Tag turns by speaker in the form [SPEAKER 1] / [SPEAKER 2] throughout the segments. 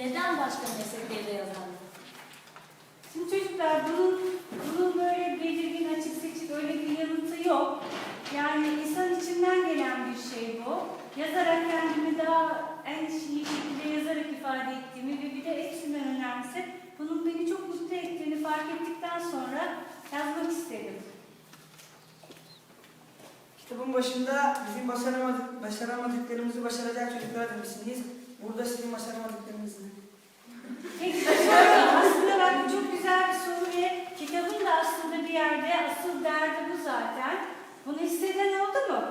[SPEAKER 1] neden başka mesleklerde yazarlık?
[SPEAKER 2] Şimdi çocuklar bunun, bunun böyle belirgin açık seçik öyle bir yanıtı yok. Yani insan içinden gelen bir şey bu. Yazarak kendimi daha en iyi şekilde yazarak ifade ettiğimi ve bir de hepsinden önemlisi bunun beni çok mutlu ettiğini fark ettikten sonra yazmak istedim.
[SPEAKER 3] Kitabın başında bizim başaramadık, başaramadıklarımızı başaracak çocuklar demişsiniz. Burada sizin başaramadıklarınız ne?
[SPEAKER 2] Peki başarılı. aslında bak bu çok güzel bir soru ve kitabın da aslında bir yerde asıl derdi bu zaten. Bunu hisseden oldu mu?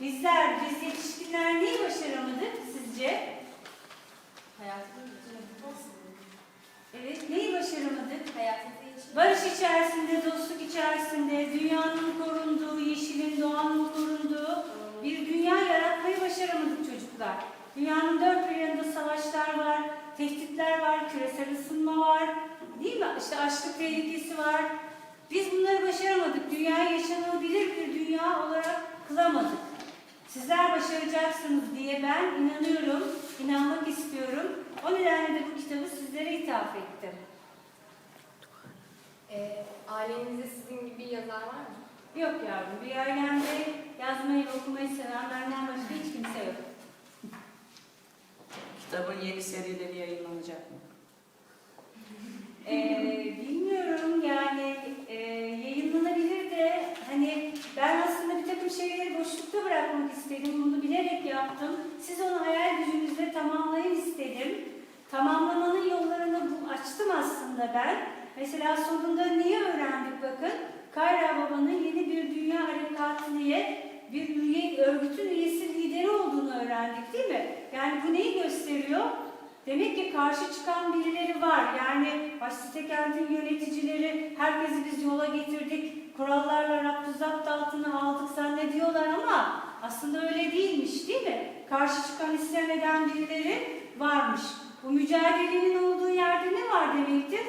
[SPEAKER 2] Bizler, biz yetişkinler neyi başaramadık sizce?
[SPEAKER 1] Hayatımda bütün
[SPEAKER 2] Evet, neyi başaramadık?
[SPEAKER 1] hayatımda yaşayan
[SPEAKER 2] Barış içerisinde, dostluk içerisinde, dünyanın korunduğu, yeşilin, doğanın korunduğu bir dünya yaratmayı başaramadık çocuklar. Dünyanın dört bir yanında savaşlar var, tehditler var, küresel ısınma var, değil mi? İşte açlık tehlikesi var. Biz bunları başaramadık. Dünyayı yaşanabilir bir dünya olarak kılamadık. Sizler başaracaksınız diye ben inanıyorum, inanmak istiyorum. O nedenle de bu kitabı sizlere ithaf ettim.
[SPEAKER 4] Ee, ailenizde sizin gibi yazar var mı?
[SPEAKER 2] Yok yavrum, bir ailemde yazmayı okumayı seven benden başka hiç kimse yok.
[SPEAKER 5] Kitabın yeni serileri yayınlanacak mı?
[SPEAKER 2] Ee, bilmiyorum yani e, yayınlanabilir de hani ben aslında bir takım şeyleri boşlukta bırakmak istedim. Bunu bilerek yaptım. Siz onu hayal gücünüzle tamamlayın istedim. Tamamlamanın yollarını açtım aslında ben. Mesela sonunda niye öğrendik bakın? Kayra Baba'nın yeni bir dünya harekatı diye bir üye, örgütün üyesi lideri olduğunu öğrendik değil mi? Yani bu neyi gösteriyor? Demek ki karşı çıkan birileri var. Yani Başsite kentin yöneticileri, herkesi biz yola getirdik, kurallarla raptı zapt altına aldık zannediyorlar ama aslında öyle değilmiş değil mi? Karşı çıkan isyan eden birileri varmış. Bu mücadelenin olduğu yerde ne var demektir?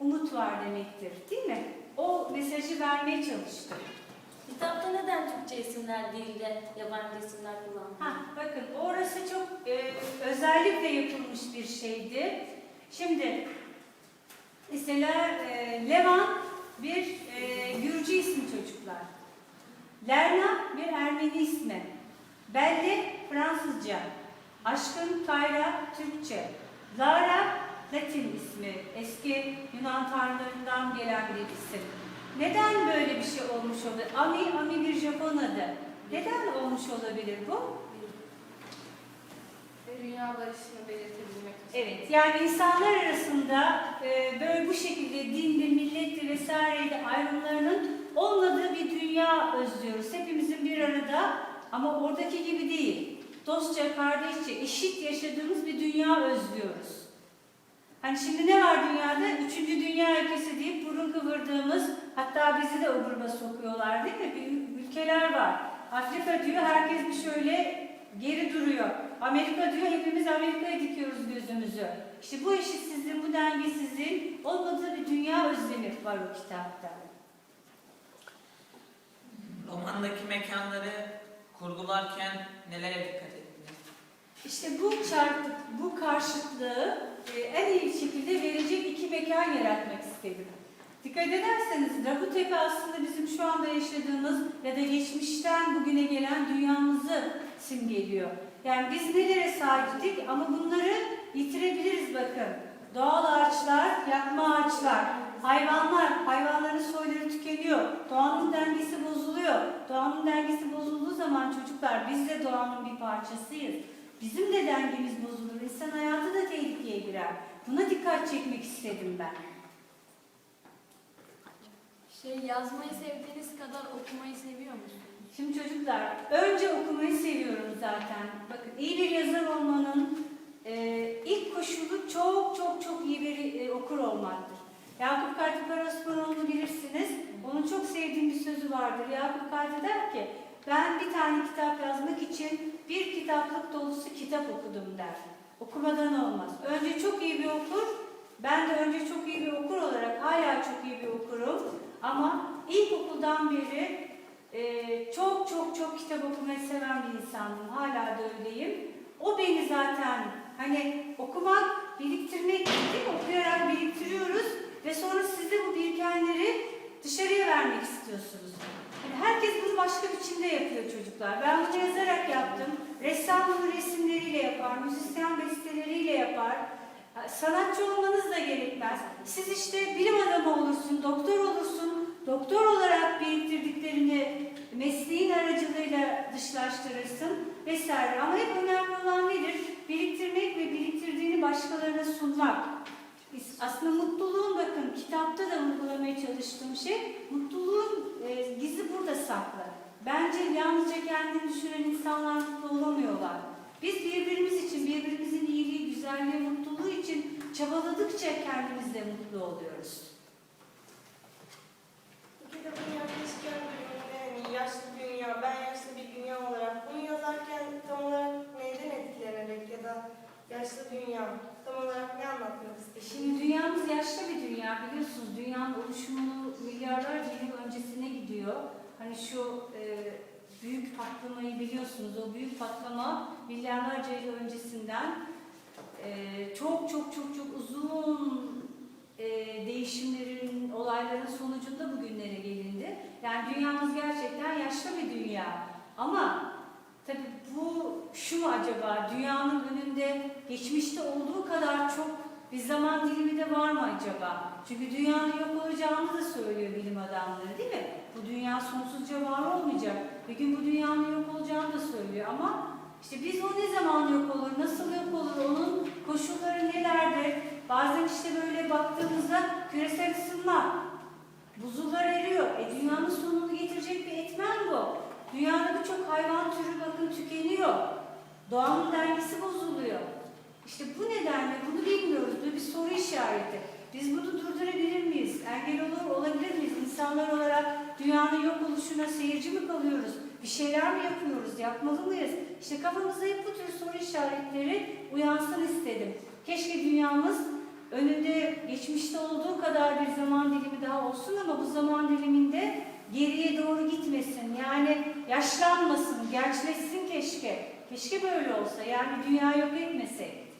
[SPEAKER 2] Umut var demektir değil mi? O mesajı vermeye çalıştım.
[SPEAKER 1] Kitapta neden Türkçe isimler değil de yabancı isimler kullanılıyor?
[SPEAKER 2] Ha, bakın orası çok e, özellikle yapılmış bir şeydi. Şimdi mesela e, Levan bir e, Gürcü ismi çocuklar. Lerna bir Ermeni ismi. Belle Fransızca. Aşkın Kayra Türkçe. Lara Latin ismi. Eski Yunan tanrılarından gelen bir isim. Neden böyle bir şey olmuş olabilir? Ami, Ami bir Japon adı. Neden olmuş olabilir bu?
[SPEAKER 4] Dünya barışını belirtebilmek için.
[SPEAKER 2] Evet, yani insanlar arasında e, böyle bu şekilde dinde, milletti vesaireydi ayrımlarının olmadığı bir dünya özlüyoruz. Hepimizin bir arada ama oradaki gibi değil. Dostça, kardeşçe, eşit yaşadığımız bir dünya özlüyoruz. Hani şimdi ne var dünyada? Üçüncü dünya ülkesi deyip burun kıvırdığımız, hatta bizi de o gruba sokuyorlar değil mi? Bir ülkeler var. Afrika diyor, herkes bir şöyle geri duruyor. Amerika diyor, hepimiz Amerika'ya dikiyoruz gözümüzü. İşte bu eşitsizliğin, bu dengesizliğin olmadığı bir dünya özlemi var o kitapta.
[SPEAKER 5] Romandaki mekanları kurgularken nelere dikkat ettiniz?
[SPEAKER 2] İşte bu çarpık, bu karşıtlığı e, en iyi şekilde verecek iki mekan yaratmak istedim. Dikkat ederseniz Rabutepe aslında bizim şu anda yaşadığımız ya da geçmişten bugüne gelen dünyamızı simgeliyor. Yani biz nelere sahiptik ama bunları yitirebiliriz bakın. Doğal ağaçlar, yakma ağaçlar, hayvanlar, hayvanların soyları tükeniyor. Doğanın dengesi bozuluyor. Doğanın dengesi bozulduğu zaman çocuklar biz de doğanın bir parçasıyız. Bizim de dengemiz bozulur. İnsan hayatı da tehlikeye girer. Buna dikkat çekmek istedim ben.
[SPEAKER 4] Şey yazmayı sevdiğiniz kadar okumayı seviyor musunuz?
[SPEAKER 2] Şimdi çocuklar, önce okumayı seviyorum zaten. Bakın iyi bir yazar olmanın e, ilk koşulu çok çok çok iyi bir e, okur olmaktır. Yakup Kadri Karaosmanoğlu'nu bilirsiniz. Onun çok sevdiğim bir sözü vardır. Yakup Kadri der ki, ben bir tane kitap yazmak için bir kitaplık dolusu kitap okudum der. Okumadan olmaz. Önce çok iyi bir okur, ben de önce çok iyi bir okur olarak hala çok iyi bir okurum. Ama ilkokuldan beri e, çok çok çok kitap okumayı seven bir insandım. Hala da öyleyim. O beni zaten hani okumak, biriktirmek değil, okuyarak biriktiriyoruz ve sonra siz de bu birikenleri dışarıya vermek istiyorsunuz. Yani herkes bunu başka biçimde yapıyor çocuklar. Ben bunu yazarak yaptım. Ressam bunu resimleriyle yapar, müzisyen besteleriyle yapar. Sanatçı olmanız da gerekmez. Siz işte bilim adamı olursun, doktor olursun. Doktor olarak biriktirdiklerini mesleğin aracılığıyla dışlaştırırsın vesaire. Ama hep önemli olan nedir? Biriktirmek ve biriktirdiğini başkalarına sunmak. Biz aslında mutluluğun bakın kitapta da vurgulamaya çalıştığım şey mutluluğun e, gizli burada saklı. Bence yalnızca kendini düşünen insanlar mutlu olamıyorlar. Biz birbirimiz için, birbirimizin iyiliği, güzelliği, mutluluğu için çabaladıkça kendimiz de mutlu oluyoruz.
[SPEAKER 6] Bu kitabın bölümünde hani yaşlı dünya, ben yaşlı bir dünya olarak bunu yazarken tam olarak neyden etkilenerek ya da yaşlı dünya tam olarak ne anlatmak istedim?
[SPEAKER 2] Şimdi dünyamız yaşlı bir dünya biliyorsunuz. Dünyanın oluşumunu milyarlarca yıl öncesine gidiyor. Hani şu e, büyük patlamayı biliyorsunuz. O büyük patlama milyarlarca yıl öncesinden e, çok çok çok çok uzun e, değişimlerin, olayların sonucunda bugünlere gelindi. Yani dünyamız gerçekten yaşlı bir dünya. Ama tabii bu şu mu acaba? Dünyanın önünde geçmişte olduğu kadar çok bir zaman dilimi de var mı acaba? Çünkü dünyanın yok olacağını da söylüyor bilim adamları değil mi? Bu dünya sonsuzca var olmayacak. Bir gün bu dünyanın yok olacağını da söylüyor ama işte biz o ne zaman yok olur, nasıl yok olur, onun koşulları nelerdir? Bazen işte böyle baktığımızda küresel ısınma, buzullar eriyor. E dünyanın sonunu getirecek bir etmen bu. Dünyada birçok hayvan türü bakın tükeniyor. Doğanın dengesi bozuluyor. İşte bu nedenle bunu bilmiyoruz. Bu bir soru işareti. Biz bunu durdurabilir miyiz? Engel olur, olabilir miyiz? İnsanlar olarak dünyanın yok oluşuna seyirci mi kalıyoruz? Bir şeyler mi yapıyoruz? Yapmalı mıyız? İşte kafamızda hep bu tür soru işaretleri uyansın istedim. Keşke dünyamız önünde geçmişte olduğu kadar bir zaman dilimi daha olsun ama bu zaman diliminde geriye doğru gitmesin. Yani yaşlanmasın, gençleşsin keşke. Keşke böyle olsa. Yani dünya yok etmesek.